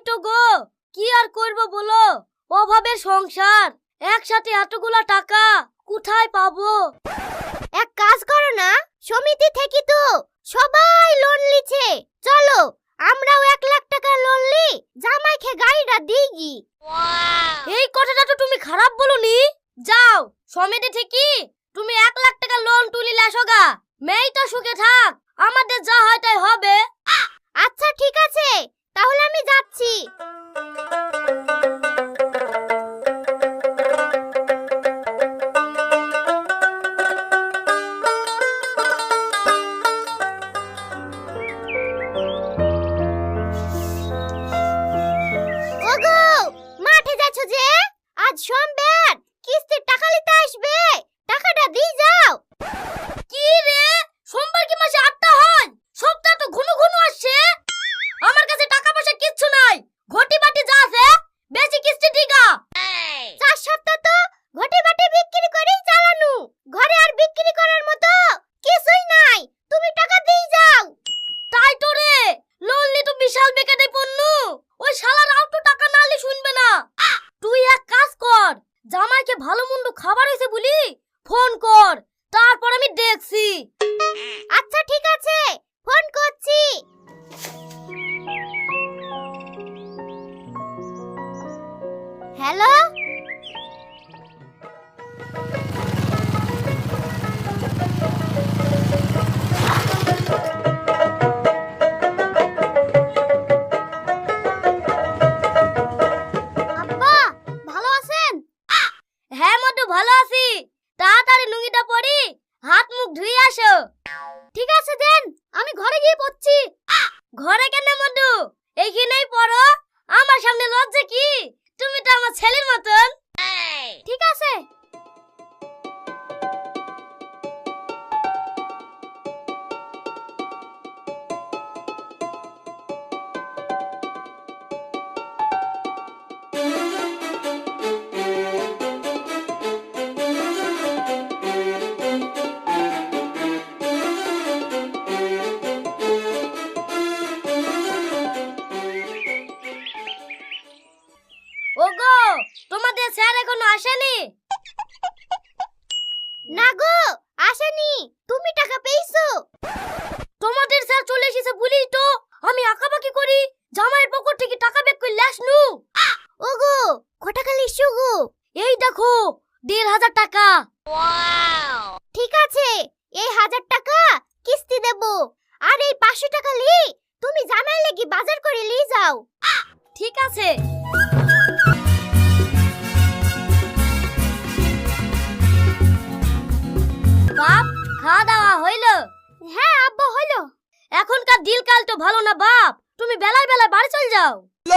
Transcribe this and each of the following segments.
তাই তো গো কি আর করব বলো? অভাবের সংসার একসাথে এতগুলা টাকা কোথায় পাবো? এক কাজ করো না সমিতি থেকে তো সবাই লোন নিচ্ছে। চলো আমরাও এক লাখ টাকা লোন লি জামাইকে গাড়িটা দিই গি এই কথাটা তো তুমি খারাপ বলনি। যাও সমিতি থেকে তুমি এক লাখ টাকা লোন তুলি লাসোগা মেয়েটা সুখে থাক আমাদের যা হয় তাই হবে। আচ্ছা ঠিক আছে। তাহলে আমি যাচ্ছি। থেকে ভালো মন্দ খাবার হয়েছে বলি? ফোন কর, তারপর আমি দেখছি। আচ্ছা ঠিক আছে, ফোন করছি। হ্যালো?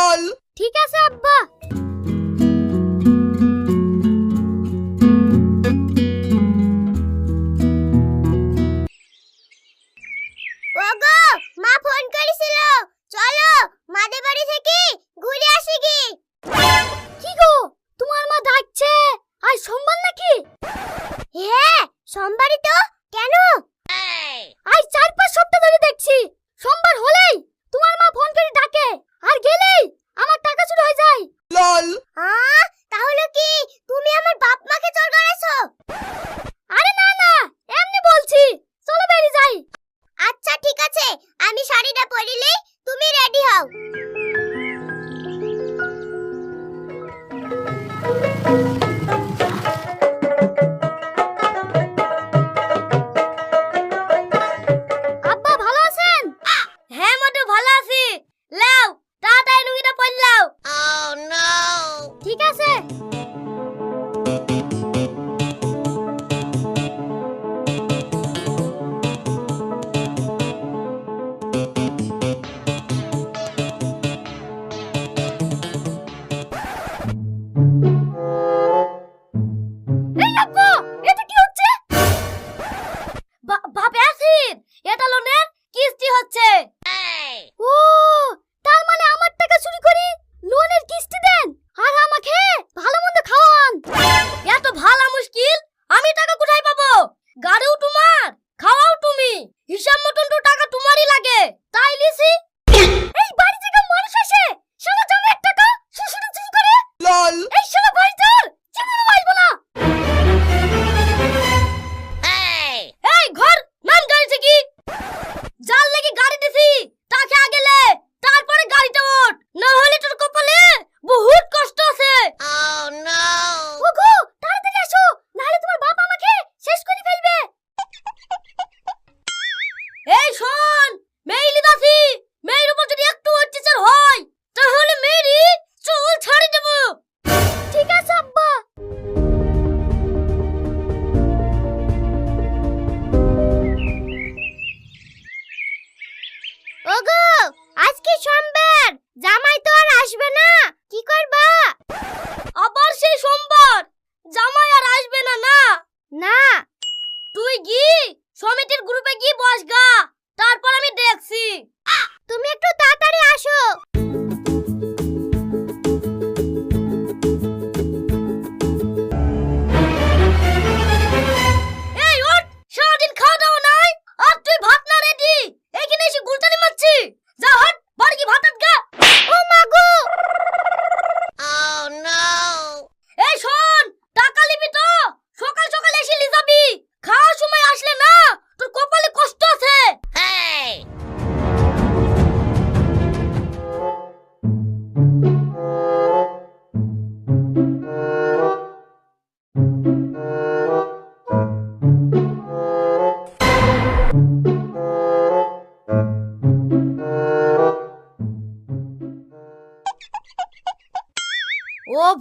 বল ঠিক আছে আব্বা ওগো মা ফোন করেছিল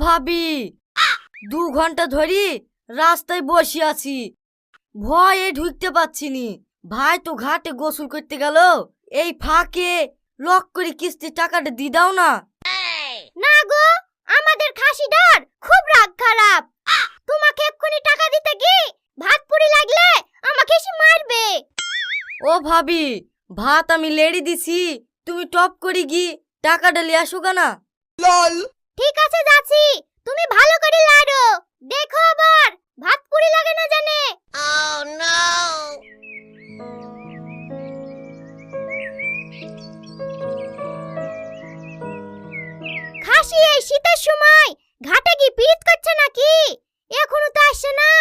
ভাবি। দু ঘণ্টা ধরি রাস্তায় বসে আছি। ভয়ে ঢুকতে পারছি নি ভাই তো ঘাটে গোসল করতে গেল। এই ফাঁকে লক করে কিস্তির টাকাটা দি দাও না। না গো আমাদের খাসিটার খুব রাগ খারাপ। তোমাকে এক্ষুনি টাকা দিতে কি? ভাত পুরি লাগলে আমাকে এসে মারবে। ও ভাবি ভাত আমি লেড়ি দিছি। তুমি টপ করে গি টাকাটা লিয়ে আসো না। ঠিক আছে যাচ্ছি। তুমি ভালো করে লাড়ো। দেখো আবার ভাত পুরি লাগে না জানে? খাসি এই শীতের সময় ঘাটে কি পিট করছে নাকি? এখনও তো আসছে না।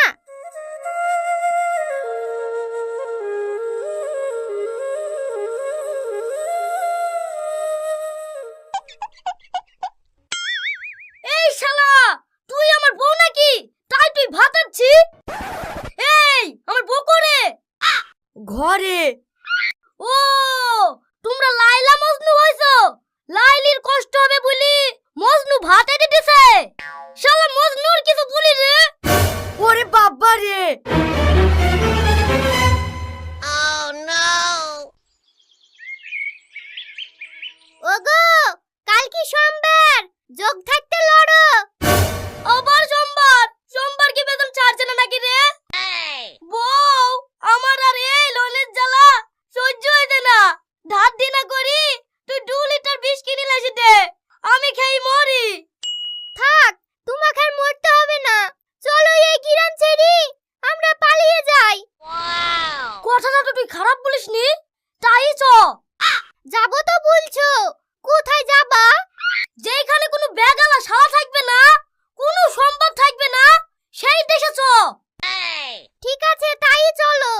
খারাপ বলিস নি তাই চ যাব তো বলছো। কোথায় যাবা? যেখানে কোনো বেগালা শালা থাকবে না কোনো সম্পদ থাকবে না সেই দেশে চ। ঠিক আছে তাই চলো।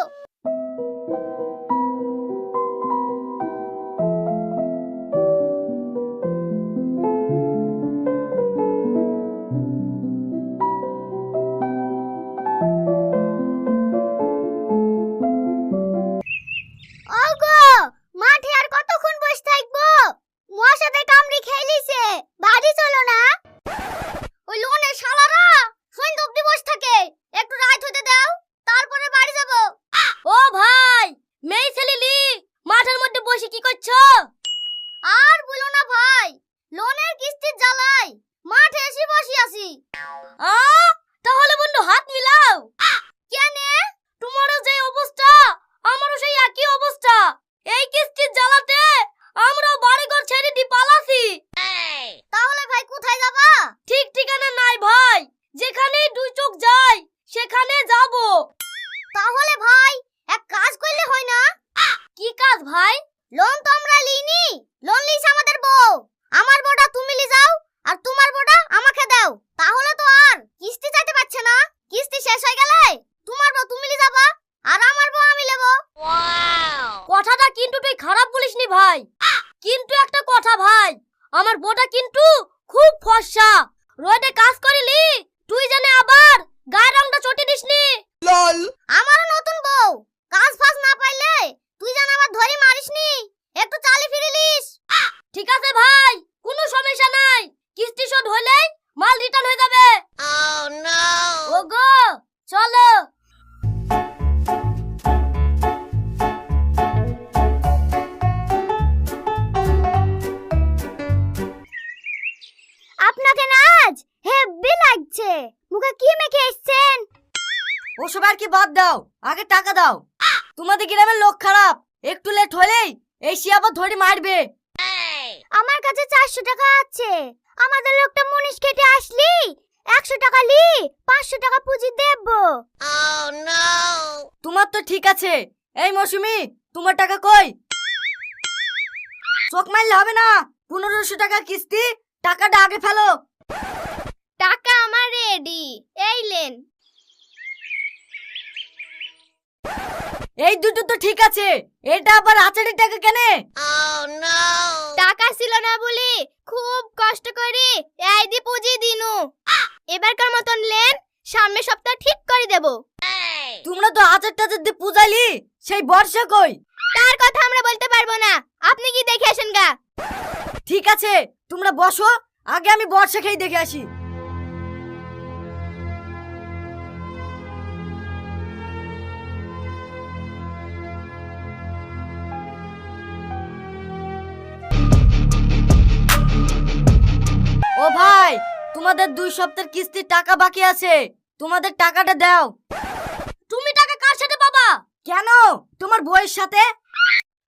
আছি তাহলে বন্ধু হাত মিলাও। কেনে? তোমারও যে অবস্থা, আমারও সেই একই অবস্থা। এই কিস্তির জ্বালাতে আমরাও বাড়িঘর ছেড়ে দি পালাছি। তাহলে ভাই কোথায় যাবা? ঠিক ঠিকানা নাই ভাই। যেখানে দুই চোখ যায় সেখানে যাব। তাহলে ভাই, এক কাজ করলে হয় না? কি কাজ ভাই? লোন তো আমরা লিনি লোন কি বাদ দাও। আগে টাকা দাও। তোমাদের গ্রামের লোক খারাপ। একটু লেট হলেই এই শিয়াবা ধরে মারবে। আমার কাছে চারশো টাকা আছে। আমাদের লোকটা মুনিশ কেটে আসলি? একশো টাকা লি পাঁচশো টাকা পুঁজি দেবো। তোমার তো ঠিক আছে। এই মৌসুমি তোমার টাকা কই? চোখ মারলে হবে না। পনেরোশো টাকা কিস্তি টাকাটা আগে ফেলো। টাকা আমার রেডি এই লেন। এই দুটো তো ঠিক আছে। এটা আবার আচারের টাকা কেনে? টাকা ছিল না বলি খুব কষ্ট করে এই দি পুঁজি দিনু। এবারকার মতন লেন সামনের সপ্তাহ ঠিক করে দেব। তোমরা তো আচার টাচার দিয়ে পূজালি সেই বর্ষা কই? তার কথা আমরা বলতে পারব না। আপনি কি দেখে আসেন গা? ঠিক আছে তোমরা বসো আগে আমি বর্ষা খেয়ে দেখে আসি। তোমাদের দুই সপ্তাহের কিস্তির টাকা বাকি আছে। তোমাদের টাকাটা দাও। তুমি টাকা কার সাথে বাবা কেন? তোমার বউয়ের সাথে?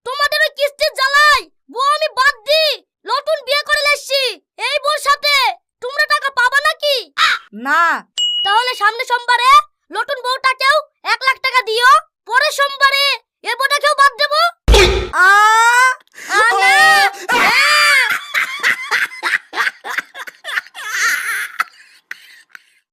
তোমাদের ওই কিস্তির জ্বালাই বউ আমি বাদ দি নতুন বিয়ে করে লেছি এই বউর সাথে তোমরা টাকা পাবা নাকি? না। তাহলে সামনে সোমবারে নতুন বউটাকেও এক লাখ টাকা দিও। পরে সোমবারে এ বউটাকেও বাদ দেবো। আ আ না